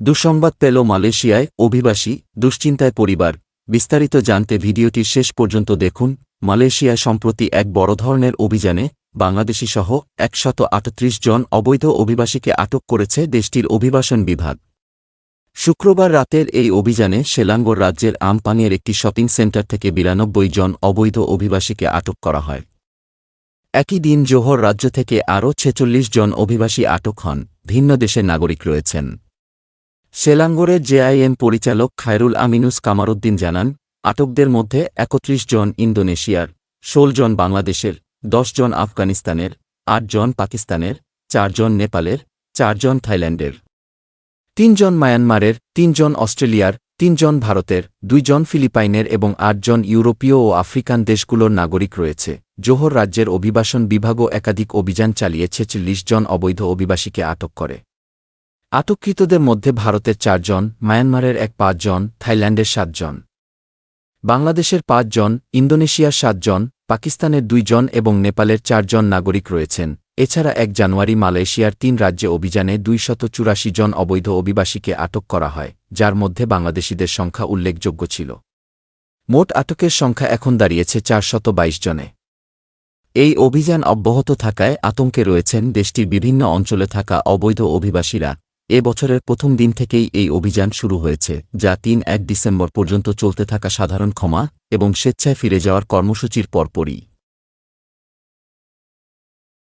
দুঃসংবাদ পেল মালয়েশিয়ায় অভিবাসী, দুশ্চিন্তায় পরিবার। বিস্তারিত জানতে ভিডিওটির শেষ পর্যন্ত দেখুন মালয়েশিয়ায় সম্প্রতি এক বড় ধরনের অভিযানে বাংলাদেশিসহ একশত আটত্রিশ জন অবৈধ অভিবাসীকে আটক করেছে দেশটির অভিবাসন বিভাগ। শুক্রবার রাতের এই অভিযানে সেলাঙ্গর রাজ্যের আমপানির একটি শপিং সেন্টার থেকে বিরানব্বই জন অবৈধ অভিবাসীকে আটক করা হয়। একই দিন জোহর রাজ্য থেকে আরও ছেচল্লিশ জন অভিবাসী আটক হন, ভিন্ন দেশের নাগরিক রয়েছেন। সেলাঙ্গরের জেআইএম পরিচালক খায়রুল আমিনুস কামারুদ্দিন জানান, আটকদের মধ্যে একত্রিশ জন ইন্দোনেশিয়ার, ষোল জন বাংলাদেশের, দশ জন আফগানিস্তানের, আট জন পাকিস্তানের চারজন নেপালের চারজন থাইল্যান্ডের। তিনজন মায়ানমারের তিনজন অস্ট্রেলিয়ার তিনজন ভারতের দুইজন ফিলিপাইনের এবং আটজন ইউরোপীয় ও আফ্রিকান দেশগুলোর নাগরিক রয়েছে। জোহর রাজ্যের অভিবাসন বিভাগও একাধিক অভিযান চালিয়ে ছেচল্লিশ জন অবৈধ অভিবাসীকে আটক করে। আটককৃতদের মধ্যে ভারতের চারজন, মায়ানমারের এক পাঁচজন, থাইল্যান্ডের সাতজন। বাংলাদেশের পাঁচজন, ইন্দোনেশিয়ার সাতজন, পাকিস্তানের দুইজন এবং নেপালের চারজন নাগরিক রয়েছেন। এছাড়া এক জানুয়ারি মালয়েশিয়ার তিন রাজ্যে অভিযানে দুইশত চুরাশি জন অবৈধ অভিবাসীকে আটক করা হয়, যার মধ্যে বাংলাদেশিদের সংখ্যা উল্লেখযোগ্য ছিল। মোট আটকের সংখ্যা এখন দাঁড়িয়েছে চারশত বাইশ জনে। এই অভিযান অব্যাহত থাকায় আতঙ্কে রয়েছেন দেশটির বিভিন্ন অঞ্চলে থাকা অবৈধ অভিবাসীরা। এ বছরের প্রথম দিন থেকেই এই অভিযান শুরু হয়েছে, যা তিন এক ডিসেম্বর পর্যন্ত চলতে থাকা সাধারণ ক্ষমা এবং স্বেচ্ছায় ফিরে যাওয়ার কর্মসূচির পরপরই।